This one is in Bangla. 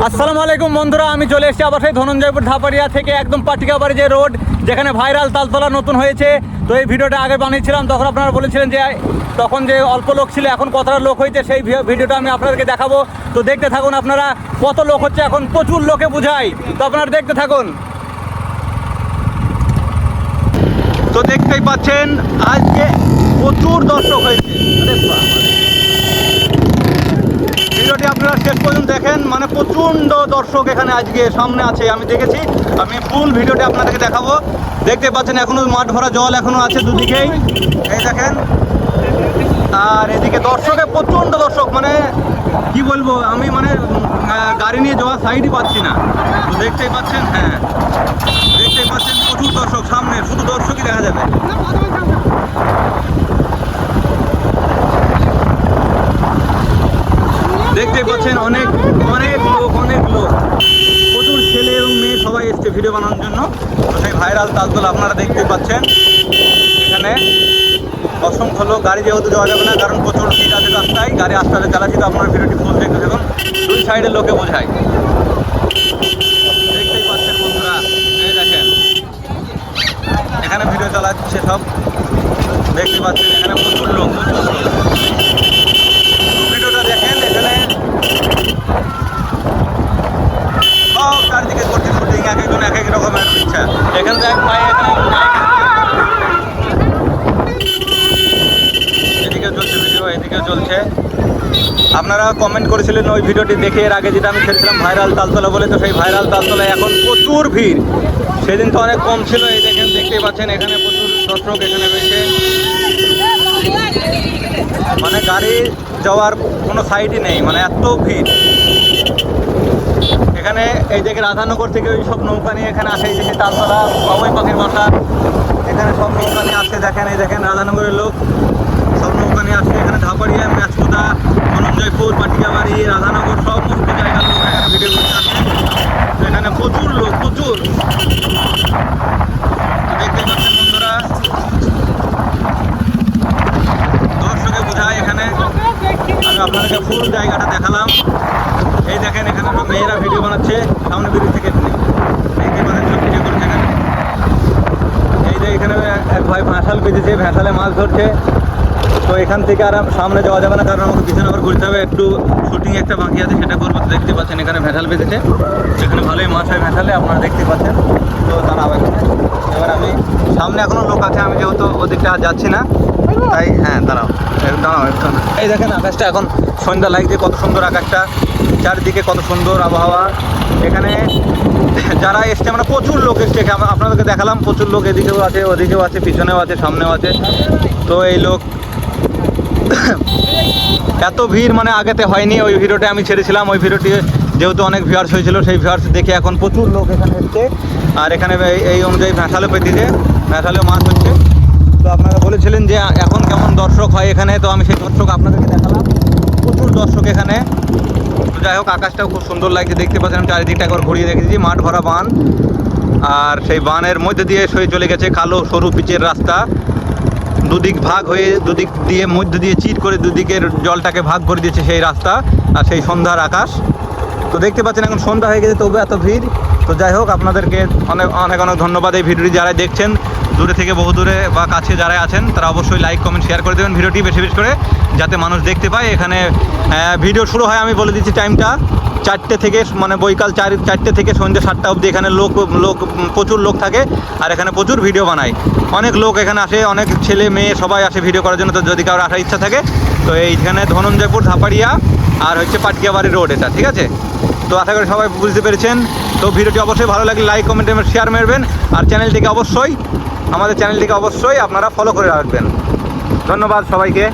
আসসালামু আলাইকুম বন্ধুরা, আমি চলে এসেছি আবার সেই ধনঞ্জয়পুর ধাপাড়িয়া থেকে একদম পাটিকাবাড়ি যে রোড, যেখানে ভাইরাল তালতলা নতুন হয়েছে। তো এই ভিডিওটা আগে বানিয়েছিলাম, তখন আপনারা বলেছিলেন যে, তখন যে অল্প লোক ছিল, এখন কতটা লোক হয়েছে, সেই ভিডিওটা আমি আপনাদেরকে দেখাবো। তো দেখতে থাকুন আপনারা, কত লোক হচ্ছে, এখন প্রচুর লোকে বুঝাই। তো আপনারা দেখতে থাকুন। তো দেখতেই পাচ্ছেন, আজকে প্রচুর দর্শক হয়েছে আরে বাবা। ভিডিওটি আপনারা শেষ পর্যন্ত দেখেন মানে প্রচণ্ড দর্শক এখানে আজকে সামনে আছে, আমি দেখেছি। আমি ফুল ভিডিওটি আপনাদেরকে দেখাবো। দেখতে পাচ্ছেন, এখনও মাঠ ভরা জল এখনও আছে দুদিকেই। এই দেখেন, আর এদিকে দর্শকে প্রচণ্ড দর্শক মানে কি বলব, আমি মানে গাড়ি নিয়ে যাওয়ার সাইডই পাচ্ছি না। দেখতেই পাচ্ছেন হ্যাঁ দেখতেই পাচ্ছেন প্রচুর দর্শক সামনে, শুধু দর্শকই দেখা যাবে। দেখতেই পাচ্ছেন অনেক অনেক লোক অনেক লোক। প্রচুর ছেলে এবং মেয়ে সবাই এসছে ভিডিও বানানোর জন্য। সেই ভাইরাল তালতলা আপনারা দেখতে পাচ্ছেন। এখানে অসংখ্য লোক, গাড়ি যেহেতু যাওয়া যাবে না, কারণ প্রচুর ভিড় আছে রাস্তায়, গাড়ি আস্তে আস্তে চালাচ্ছি তো আপনার ভিডিওটি ফুল দেখতে থাকুন। দুই সাইডের লোকে বোঝায়। দেখতেই পাচ্ছেন বন্ধুরা, এই দেখেন। এখানে ভিডিও চালাচ্ছে সব। দেখতে পাচ্ছেন, এখানে প্রচুর লোক প্রচুর লোক ভিডিওটা দেখেন এখানে সব চারদিকে করছে শুটিং এক একজন এক এক রকমের ইচ্ছা এখানে তো এক ভাই এখানে এদিকে চলছে ভিডিও এদিকে চলছে। আপনারা কমেন্ট করেছিলেন ওই ভিডিওটি দেখে, এর আগে যেটা আমি ছেড়েছিলাম ভাইরাল তালতলা বলে, তো সেই ভাইরাল তালতলায় এখন প্রচুর ভিড়। সেদিন তো অনেক কম ছিল, এই দেখেন, দেখতেই পাচ্ছেন, এখানে প্রচুর দর্শক এখানে রয়েছে। মানে গাড়ি যাওয়ার কোনো সাইডই নেই মানে এত ভিড়। এখানে এই দিকে রাধানগর থেকে ওই সব নৌকা নিয়ে এখানে আসে, এই দেখে তালতলা বাবুই পাখির বাসা। এখানে সব নৌকা নিয়ে আসছে দেখেন, এই দেখেন, রাধানগরের লোক। সব নিয়ে আসছে এখানে ধাপাড়িয়া ম্যাচকুদা ধনঞ্জয়পুর পাটিয়াবাড়ি, রাধানগর সমস্ত জায়গার লোক এখানে ভিডিও করতে আসে। এখানে প্রচুর লোক, প্রচুর। দেখতে বোঝায় এখানে। আমি ফুল জায়গাটা দেখালাম। এই দেখেন এখানে মেয়েরা ভিডিও বানাচ্ছে, সামনে থেকে ভিডিও এই যে এখানে এক বেঁধেছে, ভ্যাঁসালে মাছ ধরছে। তো এখান থেকে আর সামনে যাওয়া যাবে না, কারণ আমাকে পিছনে আবার ঘুরতে হবে। একটু শুটিং একটা বাকি আছে, সেটা করব। তো দেখতে পাচ্ছেন, এখানে ভ্যাঁসাল বেঁধেছে। এখানে ভালোই মাছ হয় ভ্যাঁসালে আপনারা দেখতে পাচ্ছেন। তো দাঁড়াবো এখানে। এবার আমি, সামনে এখনও লোক আছে, আমি যেহেতু ওদিকটা যাচ্ছি না, তাই হ্যাঁ দাঁড়াও। দাঁড়াও, একটু এই দেখেন, আকাশটা এখন সন্ধ্যা লাগছে কত সুন্দর আকাশটা। চারদিকে কত সুন্দর আবহাওয়া। এখানে যারা এসছে আমরা প্রচুর লোক এসছে। আপনাদেরকে দেখালাম, প্রচুর লোক এদিকেও আছে, ওদিকেও আছে, পিছনেও আছে, সামনেও আছে। তো এই লোক এত ভিড় মানে আগেতে হয়নি, ওই ভিডিওটা আমি ছেড়েছিলাম, ওই ভিডিওটি যেহেতু অনেক ভিউয়ার্স হয়েছিল, সেই ভিউয়ার্স দেখে এখন প্রচুর লোক এখানে এসছে। আর এখানে এই- অনুযায়ী ভ্যাঁসালে পেতিছে ভ্যাঁসালেও মাছ হচ্ছে। তো আপনারা বলেছিলেন যে এখন কেমন দর্শক হয় এখানে, তো আমি সেই দর্শক আপনাদেরকে দেখালাম। প্রচুর দর্শক এখানে। তো যাই হোক, আকাশটাও খুব সুন্দর লাগছে, দেখতে পাচ্ছেন আমি চারিদিকটা একবার ঘুরিয়ে দেখেছি, মাঠ ভরা বান। আর সেই বানের মধ্যে দিয়ে সয়ে চলে গেছে, কালো সরু পিচের রাস্তা। দুদিক ভাগ হয়ে, দুদিক দিয়ে মধ্য দিয়ে চির করে দুদিকের জলটাকে ভাগ করে দিয়েছে সেই রাস্তা আর সেই সন্ধ্যার আকাশ। তো দেখতে পাচ্ছেন এখন সন্ধ্যা হয়ে গেছে, তবু এত ভিড়। তো যাই হোক, আপনাদেরকে অনেক অনেক অনেক ধন্যবাদ এই ভিডিওটি যারা দেখছেন। দূরে থেকে বহু দূরে বা কাছে যারা আছেন, তারা অবশ্যই লাইক কমেন্ট শেয়ার করে দেবেন ভিডিওটি বেশি বেশি করে, যাতে মানুষ দেখতে পায়। এখানে ভিডিও শুরু হয়, আমি বলে দিচ্ছি টাইমটা চারটে থেকে মানে বৈকাল চার, চারটে থেকে সন্ধ্যে সাতটা অবধি এখানে লোক লোক, প্রচুর লোক থাকে, আর এখানে প্রচুর ভিডিও বানায়। অনেক লোক এখানে আসে, অনেক ছেলে, মেয়ে সবাই আসে ভিডিও করার জন্য, তো যদি কারোর আসার ইচ্ছা থাকে, তো এইখানে ধনঞ্জয়পুর, ধাপাড়িয়া, আর হচ্ছে পাটকিয়াবাড়ি রোড এটা, ঠিক আছে? তো আশা করি সবাই বুঝতে পেরেছেন। তো ভিডিওটি অবশ্যই ভালো লাগলে লাইক কমেন্ট শেয়ার মারবেন, আর চ্যানেলটিকে অবশ্যই আমাদের চ্যানেলটিকে অবশ্যই আপনারা ফলো করে রাখবেন। ধন্যবাদ সবাইকে।